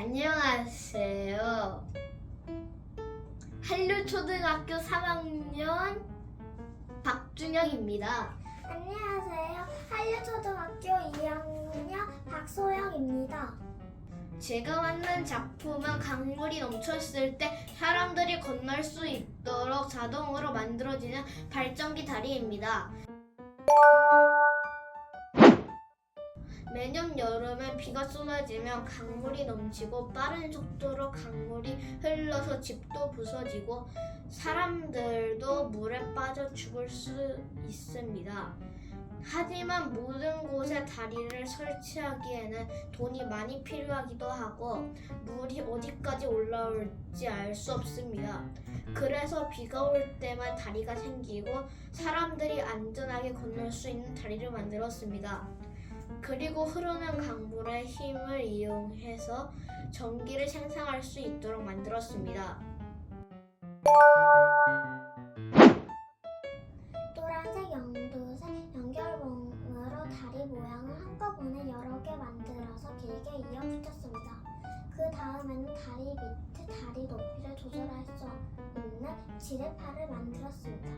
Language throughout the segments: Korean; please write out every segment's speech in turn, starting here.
안녕하세요. 한류초등학교 3학년 박준혁입니다. 안녕하세요. 한류초등학교 2학년 박소영입니다. 제가 만든 작품은 강물이 넘쳤을 때 사람들이 건널 수 있도록 자동으로 만들어지는 발전기 다리입니다. 매년 여름에 비가 쏟아지면 강물이 넘치고 빠른 속도로 강물이 흘러서 집도 부서지고 사람들도 물에 빠져 죽을 수 있습니다. 하지만 모든 곳에 다리를 설치하기에는 돈이 많이 필요하기도 하고 물이 어디까지 올라올지 알 수 없습니다. 그래서 비가 올 때만 다리가 생기고 사람들이 안전하게 건널 수 있는 다리를 만들었습니다. 그리고 흐르는 강물의 힘을 이용해서 전기를 생산할 수 있도록 만들었습니다. 노란색, 연두색, 연결봉으로 다리 모양을 한꺼번에 여러 개 만들어서 길게 이어 붙였습니다. 그 다음에는 다리 밑에 다리 높이를 조절할 수 있는 지뢰팔을 만들었습니다.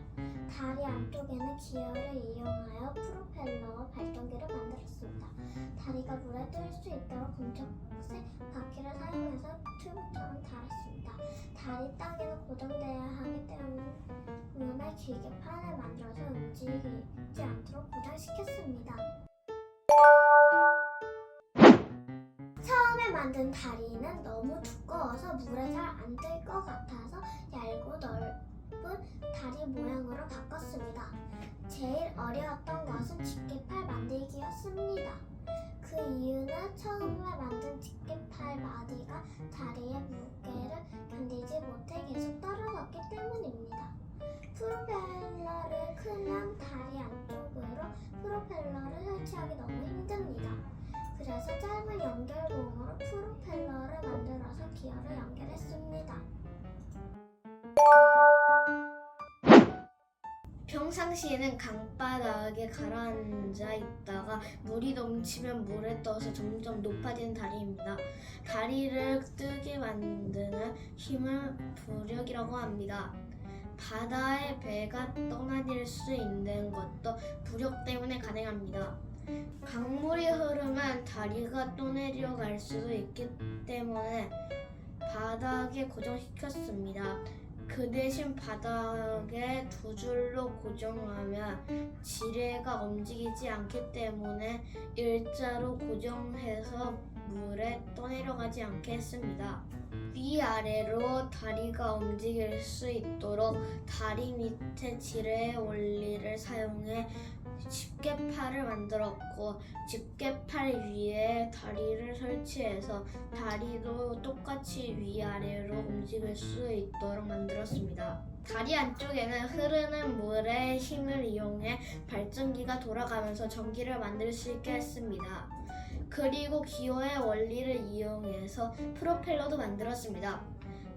다리 안쪽에는 기어를 이용하여 다리가 물에 뜰 수 있도록 검정색 바퀴를 사용해서 튜브처럼 달았습니다. 다리 땅에는 고정되어야 하기 때문에 길게 판을 만들어서 움직이지 않도록 고정시켰습니다. 처음에 만든 다리는 너무 두꺼워서 물에 잘 안 뜰 것 같아서 얇고 넓 은 다리 모양으로 바꿨습니다. 제일 어려웠던 것은 집게팔 만들기였습니다. 그 이유는 처음에 만든 집게팔 마디가 다리의 무게를 견디지 못해 계속 떨어졌기 때문입니다. 프로펠러를 크면 다리 안쪽으로 프로펠러를 설치하기 너무 힘듭니다. 그래서 짧은 연결봉으로 프로펠러를 만들어서 기어를 연결했습니다. 평상시에는 강바닥에 가라앉아 있다가 물이 넘치면 물에 떠서 점점 높아지는 다리입니다. 다리를 뜨게 만드는 힘을 부력이라고 합니다. 바다에 배가 떠나들 수 있는 것도 부력 때문에 가능합니다. 강물이 흐르면 다리가 떠내려갈 수도 있기 때문에 바닥에 고정시켰습니다. 그 대신 바닥에 두 줄로 고정하면 지뢰가 움직이지 않기 때문에 일자로 고정해서 물에 떠내려가지 않게 했습니다. 위아래로 다리가 움직일 수 있도록 다리 밑에 지뢰 원리를 사용해 집게팔을 만들었고 집게팔 위에 다리를 설치해서 다리도 똑같이 위아래로 움직일 수 있도록 만들었습니다. 다리 안쪽에는 흐르는 물의 힘을 이용해 발전기가 돌아가면서 전기를 만들 수 있게 했습니다. 그리고 기호의 원리를 이용해서 프로펠러도 만들었습니다.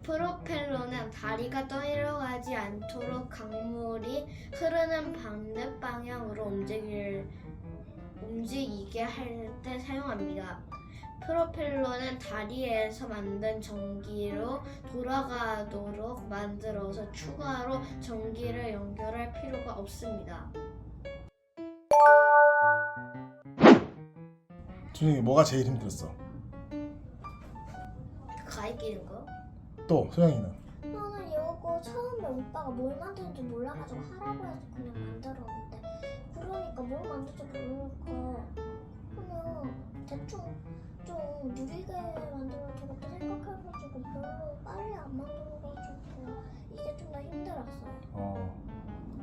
프로펠러는 다리가 떠내려가지 않도록 강물이 흐르는 반대 방향으로 움직일, 움직이게 할 때 사용합니다. 프로펠러는 다리에서 만든 전기로 돌아가도록 만들어서 추가로 전기를 연결할 필요가 없습니다. 준영이 뭐가 제일 힘들었어? 가위 끼는 거? 또 소영이는 저는 이거 처음에 오빠가 뭘 만드는지 몰라가지고 하라고 해서 그냥 만들었는데 그러니까 뭘 만들지 모르니까 그냥 대충 좀 느리게 만들어야 되겠다 생각해가지고 별로 빨리 안 만들어가지고 이게 좀 더 힘들었어요. 어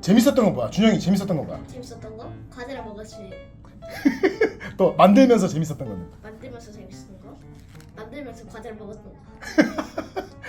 재밌었던 건 뭐야? 준영이 재밌었던 건 뭐야? 재밌었던 거? 과자를 먹었지. 또 만들면서 재밌었던 거는? 만들면서 재밌었던 거? 만들면서 과자를 먹었던 거.